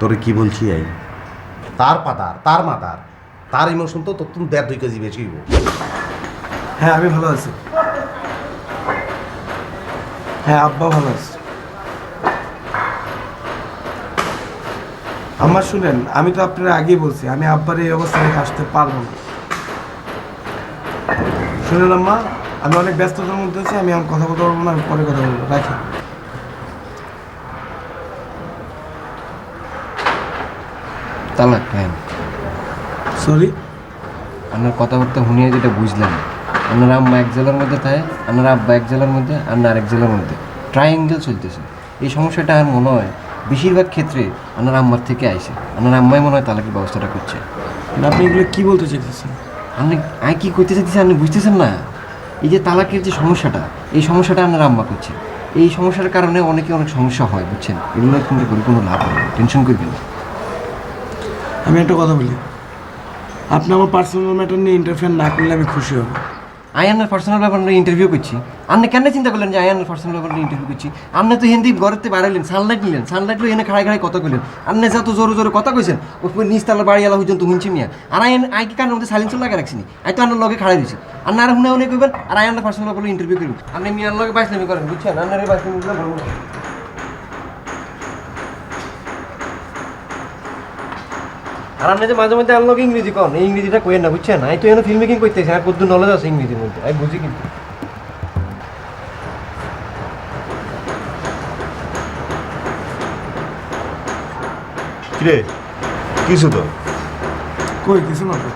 তোরে কি বলছি এই? তার পাতার তার মাতার তার ইমোশন তো তোর তুমি দেড় দুই কেজি বেশি হইব। হ্যাঁ আমি ভালো আছি। হ্যাঁ আব্বা ভালো আছে। আমার শুনেন, আমি তো আপনার আগেই বলছি, আমি আব্বার এই অবস্থা রেখে আসতে পারব না। শুনেন আম্মা, আমি অনেক ব্যস্ততার মধ্যে আছি, আমি আমার কথা বলতে পারব না, আমি পরে কথা বলব। রাখি। তালাক হ্যাঁ। সরি আপনার কথাবার্তা শুনিয়ে যেটা বুঝলাম আপনার আম্মা এক জেলার মধ্যে থাকে আপনার আব্বা এক জেলার মধ্যে আর আরেক জেলার মধ্যে। ট্রায়াঙ্গেল চলতেছে। এই সমস্যাটা আর মনে হয় বেশিরভাগ ক্ষেত্রে আপনার আম্মার থেকে আইসে। আপনার আম্মাই মনে হয় তালাকের ব্যবস্থাটা করছে। আপনি এগুলো কি বলতে চাইতেছেন? আপনি আই কি করতে চাইতেছি আপনি বুঝতেছেন না? এই যে তালাকের যে সমস্যাটা এই সমস্যাটা আপনার আম্মা করছে। এই সমস্যার কারণে অনেকে অনেক সমস্যা হয় বুঝছেন? এগুলো কিন্তু করে কোনো লাভ নেই টেনশন করবেন না। আমি একটা কথা বলি। আপনি আমার পার্সোনাল ম্যাটার নিয়ে ইন্টারফেয়ার না করলে আমি খুশি হব। আয়ানের পার্সোনাল ব্যাপার নিয়ে ইন্টারভিউ করছি। আপনি কেন চিন্তা করলেন যে আয়ানের পার্সোনাল ব্যাপার নিয়ে ইন্টারভিউ করছি? আপনি তো হিন্দি ঘরেতে বাড়াইলেন সানলাইট নিলেন সানলাইট এনে খাড়াই খাড়াই কথা কইলেন। আপনি যা তো জোরে জোরে কথা কইছেন ওই নিচতলা বাড়ি এলা হুজন তো হুঁচি মিয়া। আর আয়ন, আই কি কারণে মধ্যে সাইলেন্সার লাগা রাখছিনি আই তো আপনার লগে খাড়াই দিছি। আর না আর হুনে হুনে কইবেন আর আয়ানের পার্সোনাল ব্যাপারে ইন্টারভিউ করবেন। আপনি মিয়ার লগে বাইসলামি করেন, বুঝছেন? আপনার এই আর আপনি যে মাঝে মধ্যে আনলোক ইংরেজি কন এই ইংরেজিটা কইেন না বুঝছেন? আমি তো এখানে ফিল্ম মেকিং করতেছি আর কত নলেজ আছে ইংরেজির মধ্যে? আমি বুঝি কিন্তু। কিরে? কিছু তো কই কিছু না তো।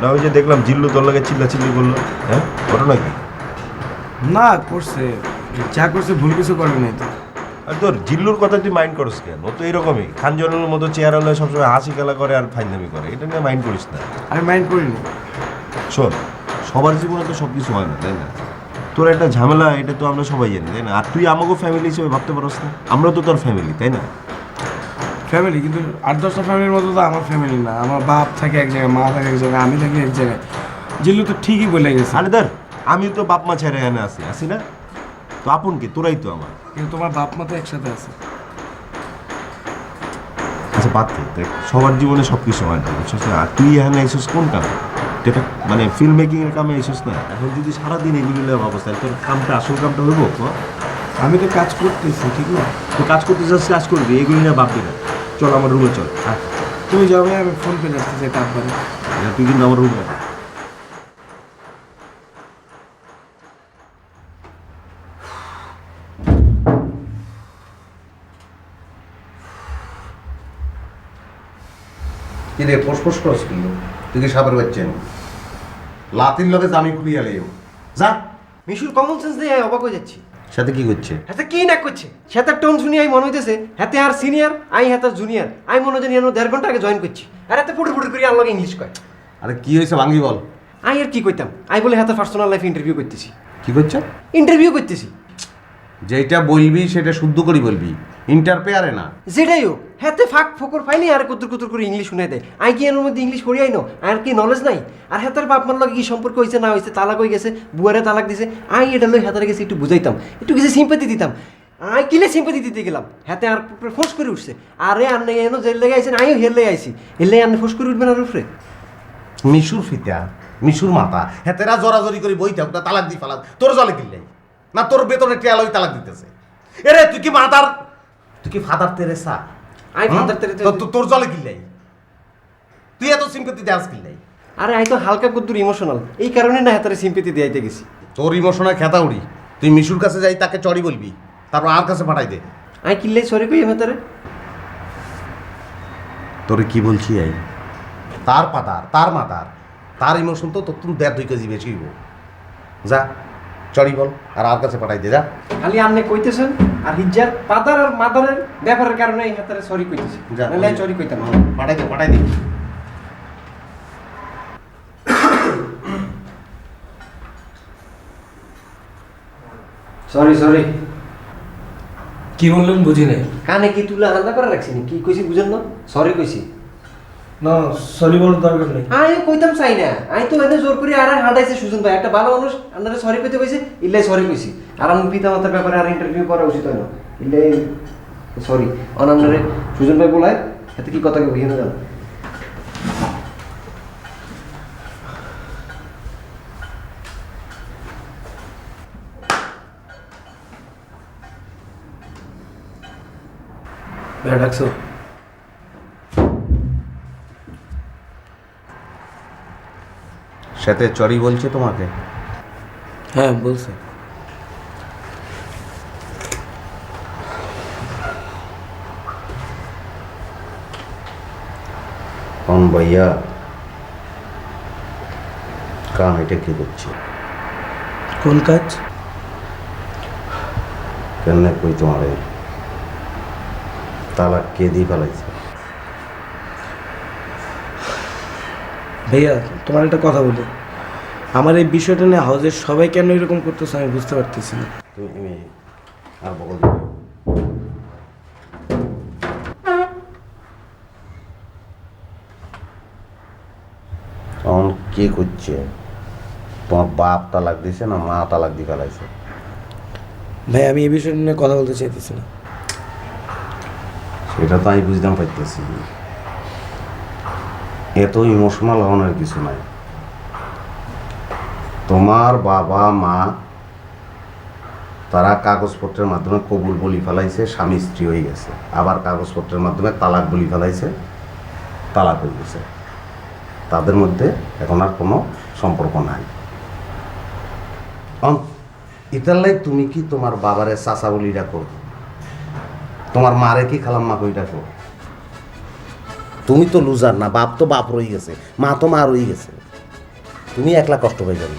না ওই যে দেখলাম জিল্লু তোর লাগে চিল্লা চিল্লি করল। হ্যাঁ? ঘটনা কি? না করছে। যা করছে ভুল কিছু করে নাই তো। আর তোর জিল্লুর কথা তুই মাইন্ড করিস কেন? ও তো এরকমই। খানজনের মতো চেয়ার হলে সবসময় হাসি খেলা করে আর ফাইনামি করে। এটা নিয়ে মাইন্ড করিস না। আমি মাইন্ড করিনি। শোন সবার জীবনে তো সব কিছু হয় না তাই না? তোর একটা ঝামেলা এটা তো আমরা সবাই জানি তাই না? আর তুই আমাকে ফ্যামিলি হিসেবে ভাবতে পারস না। আমরা তো তোর ফ্যামিলি তাই না? ফ্যামিলি কিন্তু আট দশটা ফ্যামিলির মতো তো আমার ফ্যামিলি না। আমার বাপ থাকে এক জায়গায় মা থাকে এক জায়গায় আমি থাকি এক জায়গায়। জিল্লু তো ঠিকই বলে গেছে। আরে ধর আমি তো বাপ মা ছেড়ে এনে আসি আসি না? তো আপন কি তোরাই তো আমার। কিন্তু তোমার বাপ মা তো একসাথে আছে। আচ্ছা বাদ দে দেখ সবার জীবনে সব কিছু হয় না বুঝছিস না? আর তুই এখানে এসেছিস কোন কামে যেটা মানে ফিল্ম মেকিং এর কামে এসেছিস না? এখন যদি সারাদিন এগুলো অবস্থা তোর কামটা আসল কামটা হইব ক? আমি তো কাজ করতেছি ঠিক না? তুই কাজ করতে চাস কাজ করবি এগুলি না ভাববি না। চল আমার রুমে চল। আয়। তুমি যাবে আমি ফোন পে যাচ্ছি যেটা আব্বারে। এটা তুই কিন্তু আমার রুমে কি রে ফোসফোস করস কি? তুই কি সাপের বাচ্চেন লাতির লগে জামি খুলিয়া লেও। যা। মিশুর কমন সেন্স দিয়ে আমি অবাক হয়ে যাচ্ছি। সাথে কি করছে? হাতে কি না করছে? সাথে টোন শুনি আমি মনে হইতেছে হাতে আর সিনিয়র আই হাতে জুনিয়র আমি মনে হয় জানি দেড় ঘণ্টা আগে জয়েন করছি। আর হাতে ফুটে ফুটে করে আনলগে ইংলিশ কয়। আরে কি হয়েছে ভাঙ্গি বল? আই আর কি কইতাম? আই বলে হাতে পার্সোনাল লাইফ ইন্টারভিউ করতেছি। কি করছে? ইন্টারভিউ করতেছি। যেটা বলবি সেটা শুদ্ধ করে বলবি। ইন্টারপেয়ারে না। যেটাই হোক হাতে ফাঁক ফকর পাইনি আর কুতুর কুতুর করে ইংলিশ শুনে দেয়। আই কি এর মধ্যে ইংলিশ পড়ি আইনো আর কি নলেজ নাই? আর হাতের বাপ মার লগে কি সম্পর্ক হয়েছে না হয়েছে তালাক হয়ে গেছে বুয়ারে তালাক দিছে? আই এটা লই হাতের গেছে একটু বুঝাইতাম। একটু কিছু সিম্পাতি দিতাম। আই কিলে সিম্পাতি দিতে গেলাম? হাতে আর ফোঁস করে উঠছে। আরে আন্নে এনো জেল লেগে আইছেন আইও হেল লেগে আইছি। হেললে আন্নে ফোঁস করে উঠবেন আর উপরে? মিশুর ফিতা মিশুর মাথা। হ্যাঁ তেরা জরাজরি করে বই থাক তালাক দি ফালাক। তোর জলে কিনলাই না তোর বেতনে টেয়ালই তালাক দিতেছে। এরে তুই কি মাতার তুই কি ফাদার তেরেসা? আই ফাদার তেরে তো- তো- তোর জলে কিনলাই তুই এত সিম্পতি দেয়াস কিনলাই আরে আই তো হালকা কুদ্দুর ইমোশনাল এই কারণে না হাতারে সিম্পাতি দিয়াইতে গেছি। তোর ইমোশনের খেতা উড়ি। তুই মিশুর কাছে যাই তাকে চড়ি বলবি। তারপর আর কাছে পাঠাই দে। আই কিনলে সরি কই হাতারে তোরে। কি বলছি এই তার পাতার তার মাতার তার ইমোশন তো তোর তুমি দেড় দুই কেজি বেশি হইব। যা। চড়ি বল আর আর কাছে পাঠাই দে যা। খালি আপনি কইতেছেন আর হিজ্জার পাদার আর মাদারের ব্যাপারের কারণে এই হাতারে সরি কইতেছি। যা নাহলে সরি কইতাম পাঠাই দে পাঠাই দে। সরি সরি কি বললেন বুঝি নাই। কানে কি তুলে আলাদা করে রাখছি কি কইছি বুঝেন না? সরি কইছি। না সরি বলার দরকার নেই। আমি কইতাম চাই না। আমি তো এনে জোর করে আর হাঁটাইছে সুজন ভাই। একটা ভালো মানুষ আপনারা সরি কইতে কইছে ইল্লাই সরি কইছি। আর আমি পিতা মাতার ব্যাপারে আর ইন্টারভিউ করা উচিত হয় না। ইল্লাই সরি অন আপনারে সুজন ভাই বলায় এতে কি কথা কই না ভাইয়া ডাকছো? সাথে চরি বলছে তোমাকে? হ্যাঁ বলছে। কন ভাইয়া কাম এটা কি করছে? কোন কাজ? কেন কই তোমারে? তালাক কে দিয়ে ফেলাইছে? ভাইয়া তোমার একটা কথা বলি। আমার এই বিষয়টা নিয়ে হাউজের সবাই কেন এরকম করতেছে আমি বুঝতে পারতেছি না। তুমি আর বকল তখন কে করছে? তোমার বাপ তালাক দিছে না মা তালাক দিয়ে ফেলাইছে? ভাই আমি এই বিষয়টা নিয়ে কথা বলতে চাইতেছি না। সেটা তো আমি বুঝতাম পাইতেছি এত ইমোশনাল হওয়ার কিছু নাই। তোমার বাবা, মা, তারা কাগজপত্রের মাধ্যমে কবুল বলি ফেলাইছে, স্বামী স্ত্রী হয়ে গেছে। আবার কাগজপত্রের মাধ্যমে তালাক বলি ফেলাইছে, তালাক হয়ে গেছে। তাদের মধ্যে এখন আর কোনো সম্পর্ক নাই। ইতালাই তুমি কি তোমার বাবারে চাচা বলি ডাকো তোমার মারে কি খালাম মা কই ডাকো তুমি তো লুজার না বাপ তো বাপ রয়ে গেছে মা তো মা রয়ে গেছে। তুমি একলা কষ্ট হয়ে যাবে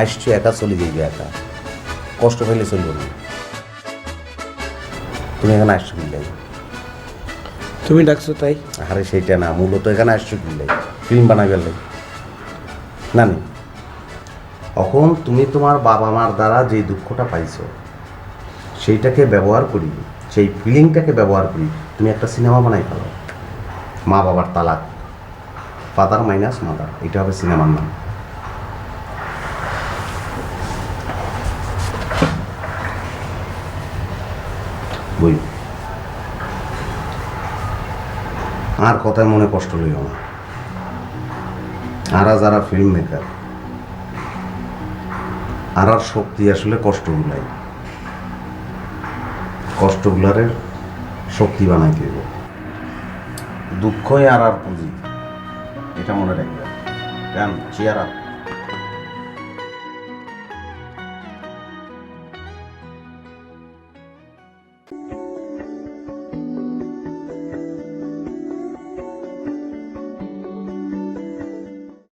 আসছো একা চলে যাইবে একা। কষ্ট পাইলে চলবে না। তুমি এখানে আসছো কিনলে তুমি ডাকছো তাই? আরে সেইটা না মূলত এখানে আসছো কিনলে ফিল্ম বানাই গেলে না নি এখন তুমি তোমার বাবা মার দ্বারা যে দুঃখটা পাইছো সেইটাকে ব্যবহার করি সেই ফিলিংটাকে ব্যবহার করি তুমি একটা সিনেমা বানাই ফেলো। মা বাবার তালাক। ফাদার মাইনাস মাদার এটা হবে সিনেমার নাম। বই। আর কথায় মনে কষ্ট লইও না। আর যারা ফিল্ম মেকার আর আর শক্তি আসলে কষ্টগুলাই। কষ্টগুলারে শক্তি বানাই দিব দুঃখই আর আর পুঁজি। এটা মনে রাখবে। কেন? Chair up